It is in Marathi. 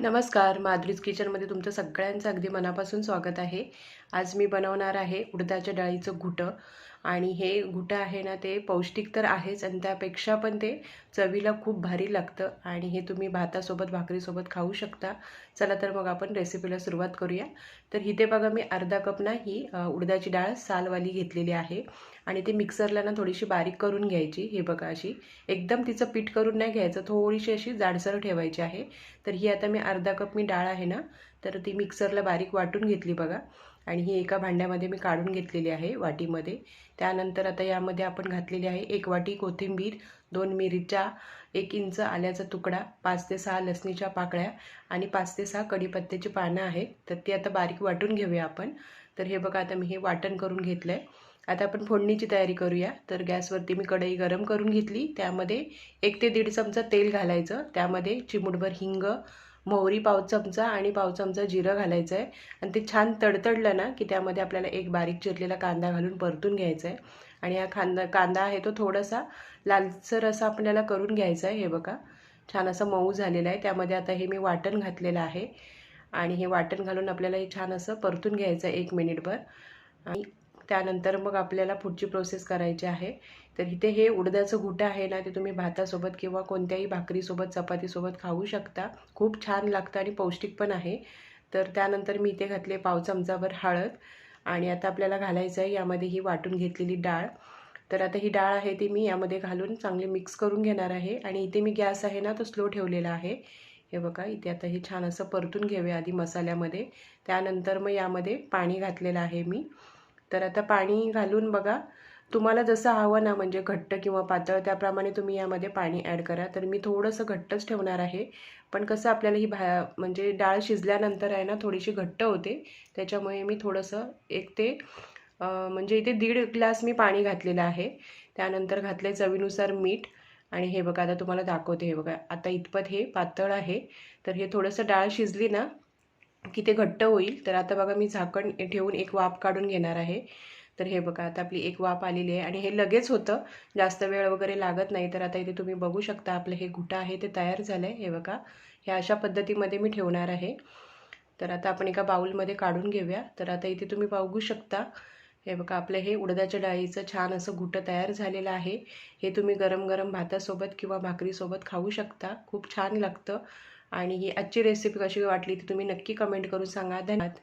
नमस्कार माधुरीज किचनमध्ये तुमचं सगळ्यांचं अगदी मनापासून स्वागत आहे. आज मी बनवणार आहे उडदाच्या डाळीचं घुटं. आणि हे घुटं आहे ना ते पौष्टिक तर आहेच आणि त्यापेक्षा पण ते चवीला खूप भारी लागतं आणि हे तुम्ही भातासोबत भाकरीसोबत खाऊ शकता. चला तर मग आपण रेसिपीला सुरुवात करूया. तर इथे बघा मी अर्धा कप ना ही उडदाची डाळ सालवाली घेतलेली आहे आणि ती मिक्सरला ना थोडीशी बारीक करून घ्यायची. हे बघा अशी एकदम तिचं पीठ करून नाही घ्यायचं थोडीशी अशी जाडसर ठेवायची आहे. तर ही आता मी अर्धा कप मी डाळ आहे ना तर ती मिक्सरला बारीक वाटून घेतली बघा. आणि ही एका भांड्यामध्ये मी काढून घेतलेली आहे वाटीमध्ये. त्यानंतर आता यामध्ये आपण घातलेली आहे एक वाटी कोथिंबीर दोन मिरच्या एक इंच आल्याचा तुकडा पाच ते सहा लसणीच्या पाकळ्या आणि पाच ते सहा कढीपत्त्याची पानं आहेत. तर ती आता बारीक वाटून घेऊया आपण. तर हे बघा आता मी हे वाटण करून घेतलं आहे आता आपण फोडणीची तयारी करूया. तर गॅसवरती मी कढई गरम करून घेतली. त्यामध्ये एक ते दीड चमचा तेल घालायचं. त्यामध्ये चिमूटभर हिंग मोहरी पाव चमचा आणि पाव चमचा जिरं घालायचं आहे आणि ते छान तडतडलं ना की त्यामध्ये आपल्याला एक बारीक चिरलेला कांदा घालून परतून घ्यायचा आहे आणि हा कांदा कांदा आहे तो थोडासा लालसर असा आपल्याला करून घ्यायचा आहे हे बघा. छान असं मऊ झालेलं आहे. त्यामध्ये आता हे मी वाटण घातलेलं आहे. आणि हे वाटण घालून आपल्याला हे छान असं परतून घ्यायचं आहे एक मिनिटभर. आणि त्यानंतर मग आपल्याला पुढची प्रोसेस करायची आहे. तर इथे हे उडदाचं घुटं आहे ना ते तुम्ही भातासोबत किंवा कोणत्याही भाकरीसोबत चपातीसोबत खाऊ शकता. खूप छान लागतं आणि पौष्टिक पण आहे. तर त्यानंतर मी इथे घातले पाव चमचाभर हळद आणि आता आपल्याला घालायचं आहे. यामध्ये ही वाटून घेतलेली डाळ. तर आता ही डाळ आहे ती मी यामध्ये घालून चांगली मिक्स करून घेणार आहे. आणि इथे मी गॅस आहे ना तो स्लो ठेवलेला आहे. हे बघा इथे आता हे छान असं परतून घेऊया आधी मसाल्यामध्ये. त्यानंतर मग यामध्ये पाणी घातलेलं आहे मी. तर आता पाणी घालून बघा. तुम्हाला जसं हवं ना म्हणजे घट्ट किंवा पातळ त्याप्रमाणे तुम्ही यामध्ये पाणी ॲड करा. तर मी थोडंसं घट्टच ठेवणार आहे. पण कसं आपल्याला ही भा म्हणजे डाळ शिजल्यानंतर आहे ना थोडीशी घट्ट होते. त्याच्यामुळे मी थोडंसं एक ते म्हणजे इथे दीड ग्लास मी पाणी घातलेलं आहे. त्यानंतर घातले चवीनुसार मीठ. आणि हे बघा आता तुम्हाला दाखवते हे बघा. आता इतपत हे पातळ आहे. तर हे थोडंसं डाळ शिजली ना की ते घट्ट होईल. तर आता बघा मी झाकण ठेवून एक वाफ काढून घेणार आहे. तर हे बघा आता आपली एक वाफ आलेली आहे आणि हे लगेच होतं. जास्त वेळ वगैरे लागत नाही. तर आता इथे तुम्ही बघू शकता आपलं हे घुटा आहे ते तयार झालं आहे हे बघा हे अशा पद्धतीमध्ये मी ठेवणार आहे. तर आता आपण एका बाऊलमध्ये काढून घेऊया. तर आता इथे तुम्ही बघू शकता हे बघा आपलं हे उडदाच्या डाळीचं छान असं घुटं तयार झालेलं आहे. हे तुम्ही गरम गरम भातासोबत किंवा भाकरीसोबत खाऊ शकता. खूप छान लागतं. आणि ही आजची रेसिपी कशी वाटली ती तुम्ही नक्की कमेंट करून सांगा. धन्यवाद.